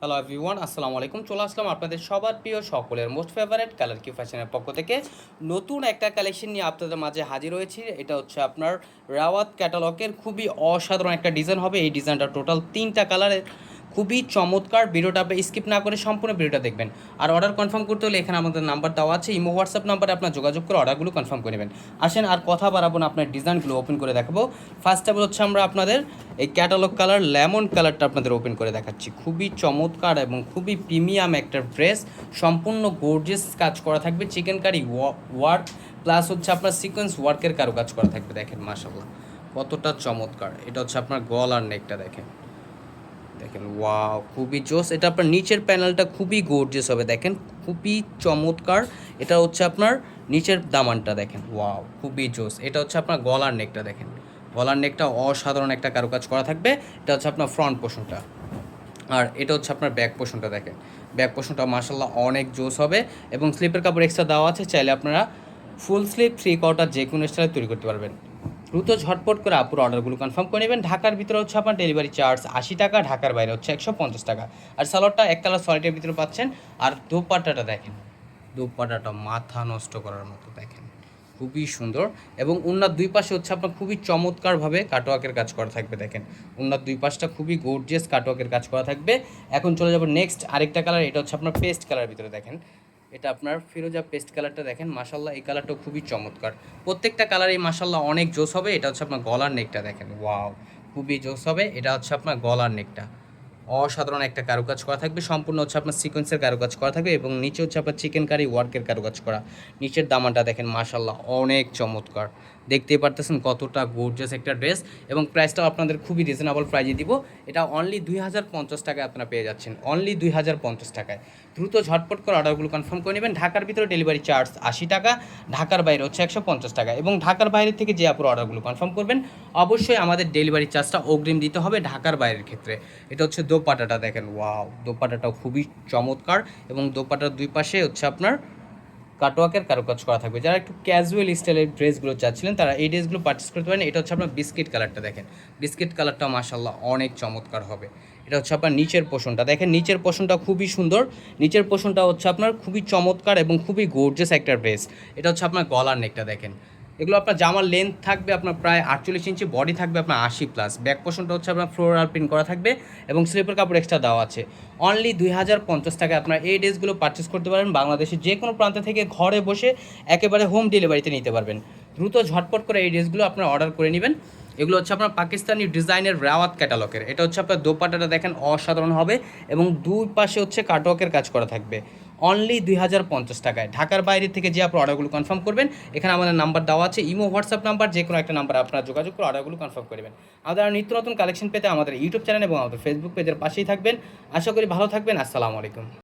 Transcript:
Hello everyone আসসালামু আলাইকুম চলে আসলাম আপনাদের সবার প্রিয় সকলের মোস্ট ফেভারেট কালার কি ফ্যাশনের পক্ষ থেকে। নতুন একটা কালেকশন নিয়ে আপনাদের মাঝে হাজির হয়েছি। এটা হচ্ছে আপনার রাওয়াত ক্যাটালগের খুবই অসাধারণ একটা ডিজাইন হবে। এই ডিজাইনটা টোটাল তিনটা কালারের খুবই চমৎকার ভিডিওটা, আপনি স্কিপ না করে সম্পূর্ণ ভিডিওটা দেখবেন। আর অর্ডার কনফার্ম করতে হলে এখানে আমাদের নাম্বার দেওয়া আছে, ইমো হোয়াটসঅ্যাপ নাম্বারে আপনার যোগাযোগ করে অর্ডারগুলো কনফার্ম করে নেবেন। আসেন, আর কথা বাড়াবো না, আপনার ডিজাইনগুলো ওপেন করে দেখাবো। ফার্স্ট অফ হচ্ছে আমরা আপনাদের এই ক্যাটালগ কালার লেমন কালারটা আপনাদের ওপেন করে দেখাচ্ছি। খুবই চমৎকার এবং খুবই প্রিমিয়াম একটা ড্রেস সম্পূর্ণ গোর্জেস কাজ করা থাকবে চিকেন কারি ওয়ার্ক প্লাস হচ্ছে আপনার সিকোয়েন্স ওয়ার্কের কারও কাজ করা থাকবে, দেখেন মাসাল্লাহ কতটা চমৎকার। এটা হচ্ছে আপনার গলার নেকটা দেখেন। দেখেন ওয়াও খুবই জোস এটা আপনার নিচের প্যানেলটা খুবই গোর্জিয়াস হবে, দেখেন। খুবই চমৎকার। এটা হচ্ছে আপনার নিচের দামানটা, দেখেন। ওয়াও খুবই জোস এটা হচ্ছে আপনার গলার নেকটা দেখেন। গলার নেকটা অসাধারণ একটা কারুকাজ করা থাকবে। এটা হচ্ছে আপনার ফ্রন্ট পোষণটা আর এটা হচ্ছে আপনার ব্যাক পোষণটা দেখেন। ব্যাক পোষণটা মাসাল্লাহ অনেক জোস হবে এবং স্লিপের কাপড় এক্সট্রা দেওয়া আছে। চাইলে আপনারা ফুল স্লিপ থ্রি কোয়ার্টার যে কোনো স্টাইলে তৈরি করতে পারবেন। দ্রুত ঝটপট করে আপুর অর্ডারগুলো কনফার্ম করে নেবেন। ঢাকার ভিতরে হচ্ছে আপনার ডেলিভারি চার্জ আশি টাকা, ঢাকার বাইরে হচ্ছে একশো পঞ্চাশ টাকা। আর সালোয়ারটা এক কালার সলিটের ভিতরে পাচ্ছেন। আর দোপাট্টাটা দেখেন, দোপাট্টাটা মাথা নষ্ট করার মতো দেখেন, খুবই সুন্দর। এবং উন্নার দুই পাশে হচ্ছে আপনার খুবই চমৎকারভাবে কাটোয়াকের কাজ করা থাকবে দেখেন। উন্নার দুই পাশটা খুবই গোর্জিয়াস কাটোয়াকের কাজ করা থাকবে। এখন চলে যাব নেক্সট আরেকটা কালার এটা হচ্ছে আপনার পেস্ট কালার ভিতরে দেখেন। এটা আপনার ফিরোজা পেস্ট কালারটা দেখেন মাসাল্লাহ এই কালারটাও খুবই চমৎকার। প্রত্যেকটা কালার এই মাসাল্লাহ অনেক জোস হবে, এটা হচ্ছে আপনার গলার নেকটা দেখেন ওয়াও খুবই জোস হবে, এটা হচ্ছে আপনার গলার নেকটা অসাধারণ একটা কারুকাজ করা থাকবে। সম্পূর্ণ হচ্ছে আপনার সিকোয়েন্সের কারুকাজ করা থাকবে এবং নিচে হচ্ছে আপনার চিকেন কারি ওয়ার্কের কারুকাজ করা। নিচের দামানটা দেখেন মাসাল্লাহ অনেক চমৎকার। দেখতেই পারতেছেন কতটা গোর্জাস একটা ড্রেস এবং প্রাইসটাও আপনাদের খুবই রিজনেবল প্রাইজে দিব। এটা অনলি দুই হাজার পঞ্চাশ টাকায় আপনারা পেয়ে যাচ্ছেন। অনলি দুই হাজার পঞ্চাশ টাকায়। দ্রুত ঝটপট করে অর্ডারগুলো কনফার্ম করে নেবেন। ঢাকার ভিতরে ডেলিভারি চার্জ আশি টাকা, ঢাকার বাইরে হচ্ছে একশো পঞ্চাশ টাকা এবং ঢাকার বাইরে থেকে যে আপনার অর্ডারগুলো কনফার্ম করবেন, অবশ্যই আমাদের ডেলিভারি চার্জটা অগ্রিম দিতে হবে ঢাকার বাইরের ক্ষেত্রে। এটা হচ্ছে দোপাটাটা দেখেন, ওয়াও, দোপাটাটাও খুবই চমৎকার। এবং দোপাটার দুই পাশে হচ্ছে আপনার কাটোয়াকের কারুকাজ করা থাকবে। যারা একটু ক্যাজুয়াল স্টাইলের ড্রেসগুলো চাচ্ছিলেন, তারা এই ড্রেসগুলো পারচেস করতে পারেন। এটা হচ্ছে আপনার বিস্কিট কালারটা দেখেন। বিস্কিট কালারটা মাসাল্লাহ অনেক চমৎকার হবে। এটা হচ্ছে আপনার নিচের পোষণটা। দেখেন, নিচের পোষণটা খুবই সুন্দর। নিচের পোষণটা হচ্ছে আপনার খুবই চমৎকার এবং খুবই গোর্জেস একটা ড্রেস এটা হচ্ছে আপনার গলার নেকটা দেখেন। এগুলো আপনার জামার লেন্থ থাকবে আপনার প্রায় আটচল্লিশ ইঞ্চি বডি থাকবে আপনার আশি প্লাস ব্যাক পোষণটা হচ্ছে আপনার ফ্লোরাল প্রিন্ট করা থাকবে এবং স্লিপের কাপড় এক্সট্রা দেওয়া আছে। অনলি দুই হাজার পঞ্চাশ টাকায় আপনার এই ড্রেসগুলো পারচেস করতে পারেন। বাংলাদেশের যে কোনো প্রান্ত থেকে ঘরে বসে একেবারে হোম ডেলিভারিতে নিতে পারবেন। দ্রুত ঝটপট করে এই ড্রেসগুলো আপনার অর্ডার করে নেবেন। এগুলো হচ্ছে আপনার পাকিস্তানি ডিজাইনের রাওয়াত ক্যাটালগের এটা হচ্ছে আপনার দোপাটাটা দেখেন অসাধারণ হবে এবং দুই পাশে হচ্ছে কাটওয়ার্কের কাজ করা থাকবে। অনলি দুই হাজার পঞ্চাশ টাকায়। ঢাকার বাইরে থেকে যে আপনার অর্ডারগুলো কনফার্ম করবেন, এখানে আমাদের নাম্বার দেওয়া আছে, ইমো হোয়াটসঅ্যাপ নাম্বার যে কোনো একটা নাম্বার আপনারা যোগাযোগ করে অর্ডারগুলো কনফার্ম করবেন আমাদের নিত্য নতুন কালেকশন পেতে আমাদের ইউটিউব চ্যানেল এবং আমাদের ফেসবুক পেজের পাশেই থাকবেন। আশা করি ভালো থাকবেন, আসসালামু আলাইকুম।